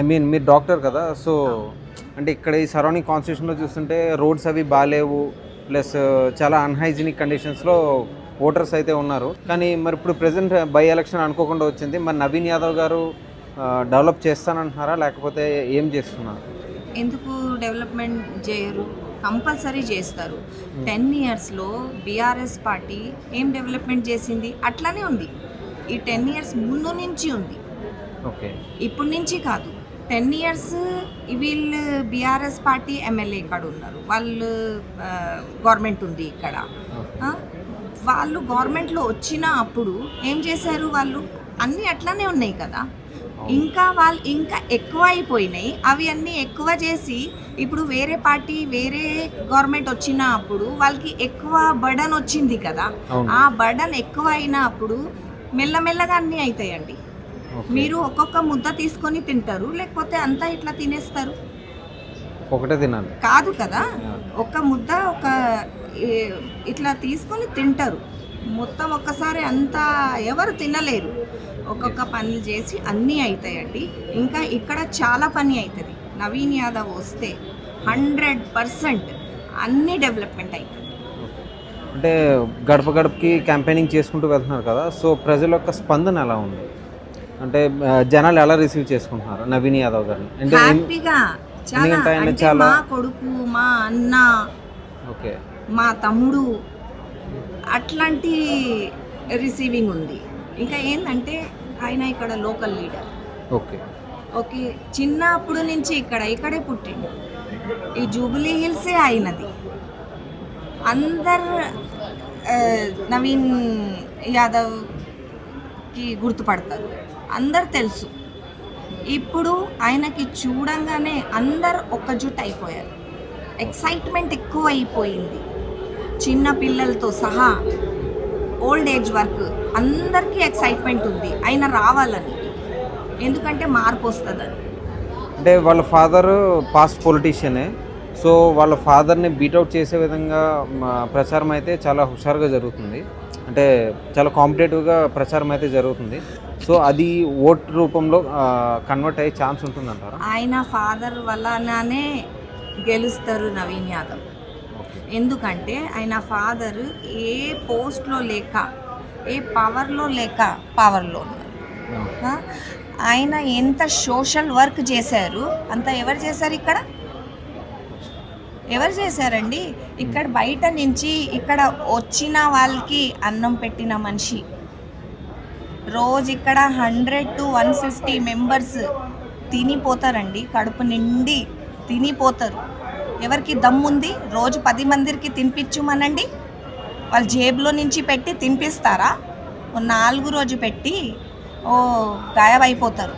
I mean మీరు doctor కదా so అంటే ఇక్కడ ఈ సరౌండింగ్ కాన్స్టిట్యూషన్లో చూస్తుంటే రోడ్స్ అవి బాగాలేవు ప్లస్ చాలా అన్హైజీనిక్ కండిషన్స్లో ఓటర్స్ అయితే ఉన్నారు. కానీ మరి ఇప్పుడు ప్రజెంట్ బై ఎలక్షన్ అనుకోకుండా వచ్చింది. మరి నవీన్ యాదవ్ గారు డెవలప్ చేస్తానంటున్నారా? లేకపోతే ఏం చేస్తున్నారు? ఎందుకు డెవలప్మెంట్ చేయరు? కంపల్సరీ చేస్తారు. టెన్ ఇయర్స్లో బీఆర్ఎస్ పార్టీ ఏం డెవలప్మెంట్ చేసింది? అట్లానే ఉంది. ఈ టెన్ ఇయర్స్ ముందు నుంచి ఉంది. ఓకే. ఇప్పటి నుంచి కాదు. టెన్ ఇయర్స్ వీళ్ళు బీఆర్ఎస్ పార్టీ ఎమ్మెల్యే ఇక్కడ ఉన్నారు. వాళ్ళు గవర్నమెంట్ ఉంది ఇక్కడ. వాళ్ళు గవర్నమెంట్లో వచ్చిన అప్పుడు ఏం చేశారు వాళ్ళు? అన్నీ అట్లానే ఉన్నాయి కదా. ఇంకా వాళ్ళు ఇంకా ఎక్కువ అయిపోయినాయి. అవి అన్నీ ఎక్కువ చేసి ఇప్పుడు వేరే పార్టీ వేరే గవర్నమెంట్ వచ్చిన అప్పుడు వాళ్ళకి ఎక్కువ బర్డన్ వచ్చింది కదా. ఆ బర్డన్ ఎక్కువ అయినప్పుడు మెల్లమెల్లగా అన్నీ అవుతాయండి. మీరు ఒక్కొక్క ముద్ద తీసుకొని తింటారు లేకపోతే అంతా ఇట్లా తినేస్తారు? ఒకటే తినాలి. కాదు కదా. ఒక ముద్ద ఒక ఇట్లా తీసుకొని తింటారు. మొత్తం ఒక్కసారి అంతా ఎవరు తినలేరు. ఒక్కొక్క పనులు చేసి అన్నీ అవుతాయండి ఇంకా ఇక్కడ చాలా పని అవుతుంది నవీన్ యాదవ్ వస్తే హండ్రెడ్ పర్సెంట్ అన్ని డెవలప్మెంట్ అవుతుంది అంటే గడప గడపకి క్యాంపెయినింగ్ చేసుకుంటూ వెళ్తున్నారు కదా. సో ప్రజల యొక్క స్పందన ఎలా ఉంది? అంటే జనాలు ఎలా రిసీవ్ చేసుకుంటున్నారు? నవీన్ యాదవ్ గారిని. అంటే హ్యాపీగా. చాలా. అంటే మా కొడుకు మా అన్న ఓకే. మా తమ్ముడు అట్లాంటి రిసీవింగ్ ఉంది. ఇంకా ఏంటంటే ఆయన ఇక్కడ లోకల్ లీడర్. ఓకే. ఓకే. చిన్నప్పుడు నుంచి ఇక్కడ ఇక్కడే పుట్టిండు. ఈ జూబిలీ హిల్సే అయినది అందరు నవీన్ యాదవ్కి గుర్తుపడతారు. అందరు తెలుసు. ఇప్పుడు ఆయనకి చూడంగానే అందరు ఒక జుట్ అయిపోయారు ఎక్సైట్మెంట్ ఎక్కువ అయిపోయింది చిన్న పిల్లలతో సహా ఓల్డ్ ఏజ్ వర్క్ అందరికీ ఎక్సైట్మెంట్ ఉంది. ఆయన రావాలని. ఎందుకంటే మార్పు వస్తుందని. అంటే వాళ్ళ ఫాదర్ పాస్ట్ పొలిటీషియనే. సో వాళ్ళ ఫాదర్ని బీట్అవుట్ చేసే విధంగా ప్రచారం అయితే చాలా హుషారుగా జరుగుతుంది. అంటే చాలా కాంపిటేటివ్గా ప్రచారం అయితే జరుగుతుంది. సో అది ఓట్ రూపంలో కన్వర్ట్ అయ్యే ఛాన్స్ ఉంటుందంటారా? ఆయన ఫాదర్ వల్లనే గెలుస్తారు నవీన్ యాదవ్. ఎందుకంటే ఆయన ఫాదర్ ఏ పోస్ట్లో లేక ఏ పవర్లో లేక పవర్లో? ఆయన ఎంత సోషల్ వర్క్ చేశారు అంత ఎవరు చేశారు ఇక్కడ? ఎవరు చేశారండి? ఇక్కడ బయట నుంచి ఇక్కడ వచ్చిన వాళ్ళకి అన్నం పెట్టిన మనిషి. రోజు ఇక్కడ hundred to one fifty members తినిపోతారండి. కడుపు నిండి తినిపోతారు. ఎవరికి దమ్ముంది రోజు పది మందికి తినిపించుమనండి? వాళ్ళ జేబులో నుంచి పెట్టి తినిపిస్తారా? నాలుగు రోజు పెట్టి ఓ గాయమైపోతారు